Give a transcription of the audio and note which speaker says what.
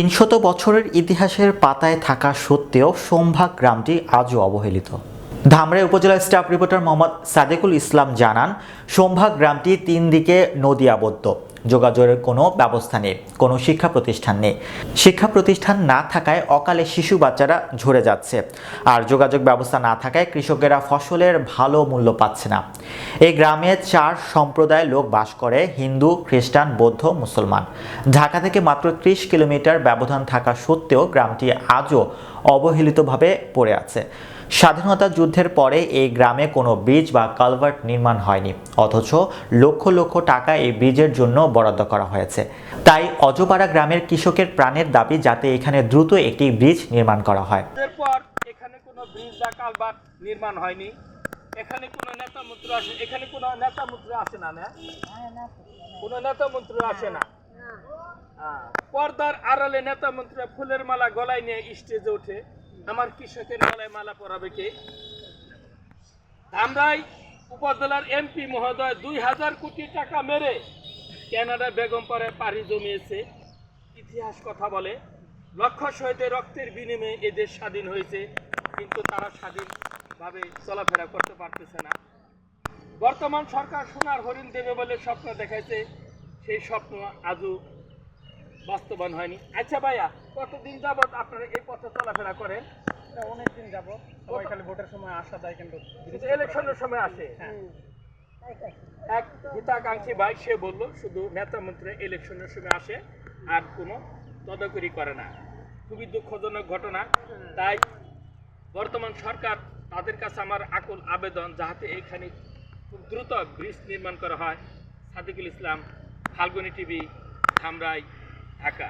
Speaker 1: তিনশত বছরের ইতিহাসের পাতায় থাকা সত্ত্বেও সোমভাগ গ্রামটি আজও অবহেলিত। ধামরাই উপজেলা স্টাফ রিপোর্টার মোহাম্মদ সাদেকুল ইসলাম জানান, সোমভাগ গ্রামটি তিন দিকে নদী আবদ্ধ যোগাযোগের কোনো ব্যবস্থা নেই, কোনো শিক্ষা প্রতিষ্ঠান নেই। শিক্ষা প্রতিষ্ঠান না থাকায় অকালে শিশু বাচ্চারা ঝরে যাচ্ছে। আর যোগাযোগ ব্যবস্থা না থাকায় কৃষকেরা ফসলের ভালো মূল্য পাচ্ছে না। এই গ্রামে চার সম্প্রদায়ের লোক বাস করে, হিন্দু, খ্রিস্টান, বৌদ্ধ, মুসলমান। ঢাকা থেকে মাত্র ত্রিশ কিলোমিটার ব্যবধান থাকা সত্ত্বেও গ্রামটি আজও অবহেলিতভাবে পড়ে আছে। স্বাধীনতা যুদ্ধের পরে এই গ্রামে কোনো ব্রিজ বা কালভার্ট নির্মাণ হয়নি। অথচ লক্ষ লক্ষ টাকা এই ব্রিজের জন্য বরাদ্দ করা হয়েছে। তাই অজপাড়া গ্রামের কৃষকের প্রাণের দাবি যাতে এখানে দ্রুত একটি ব্রিজ নির্মাণ করা হয়।
Speaker 2: এখানে কোনো ব্রিজ বা কালভার্ট নির্মাণ হয়নি। এখানে কোনো নেতা মন্ত্রী আসে এখানে কোনো নেতা মন্ত্রী আসে না না? কোনো নেতা মন্ত্রী আসে না। পর্দার আড়ালে নেতা মন্ত্রী ফুলের মালা গলায় নিয়ে স্টেজে ওঠে। আমার কৃষকের গলায় মালা পরাবে কে? ধামরাই উপজেলার এমপি মহোদয় দুই হাজার কোটি টাকা মেরে ক্যানাডা বেগম পরে পাড়ি জমিয়েছে। ইতিহাস কথা বলে লক্ষ্য শহীদের রক্তের বিনিময়ে এদেশ স্বাধীন হয়েছে কিন্তু তারা স্বাধীনভাবে চলাফেরা করতে পারতেছে না। বর্তমান সরকার সোনার হরিণ দেবে বলে স্বপ্ন দেখাইছে সেই স্বপ্ন আজও বাস্তবায়ন হয়নি। আচ্ছা ভাইয়া কতদিন যাবত আপনারা এই পথে চলাফেরা করেন?
Speaker 3: অনেকদিন যাব সবাই খালি ভোটের সময় আসা দেয়
Speaker 2: কিন্তু। ইলেকশনের সময় আসে। এক হিতাকাঙ্ক্ষী ভাই, সে বলল, শুধু নেতা মন্ত্রী ইলেকশনের সময় আসে আর কোনো তদাকরি করে না। খুবই দুঃখজনক ঘটনা। তাই বর্তমান সরকার তাদের কাছে আমার আকুল আবেদন যাতে এখানে খুব দ্রুত ব্রিজ নির্মাণ করা হয়। সাদিকুল ইসলাম, ফাল্গুনি টিভি, ধামরাই, ঢাকা।